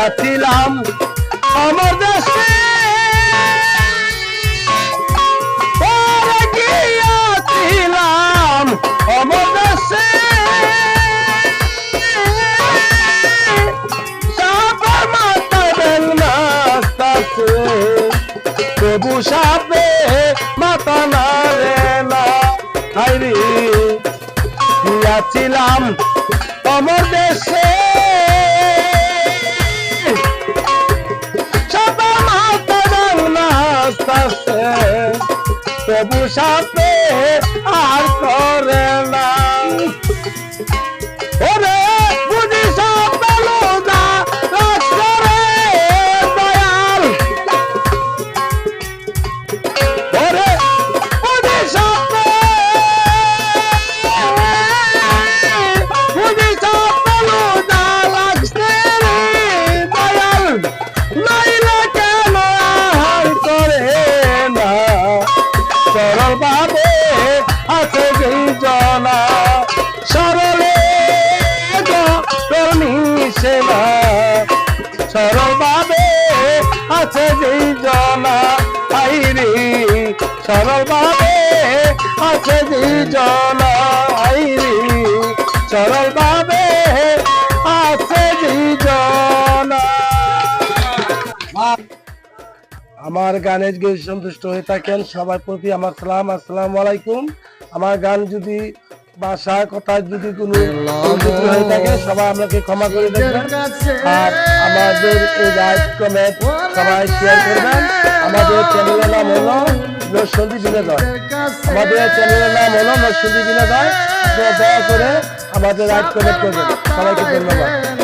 গেছিলাম আমার দেশে। গিয়েছিলাম আমার দেশে? তবু সাপে মাতা না। রে না আমার দেশে? তবু সাপে আর করে না সরল ভাবে আছে যেই জনা আইরি সরল ভাবে আছে যেই জনা আইরি সরল ভাবে আছে যেই জনা। আমার গানে গিয়ে সন্তুষ্ট হয়ে থাকেন, সবার প্রতি আমার সালাম, আসসালামু আলাইকুম। আমার গান যদি ভাষা কথা যদি কোনো ত্রুটি হয়ে থাকে সবাই আমাকে ক্ষমা করে দেবেন। আর আমাদের এই লাইক কমেন্ট সবাই শেয়ার করবেন। আমাদের চ্যানেলের নাম হলো নরসন্দী বিনোদন। আমাদের চ্যানেলের নাম হলো নরসন্দী আপনারা দয়া করে আমাদের লাইক কমেন্ট করবেন। সবাইকে ধন্যবাদ।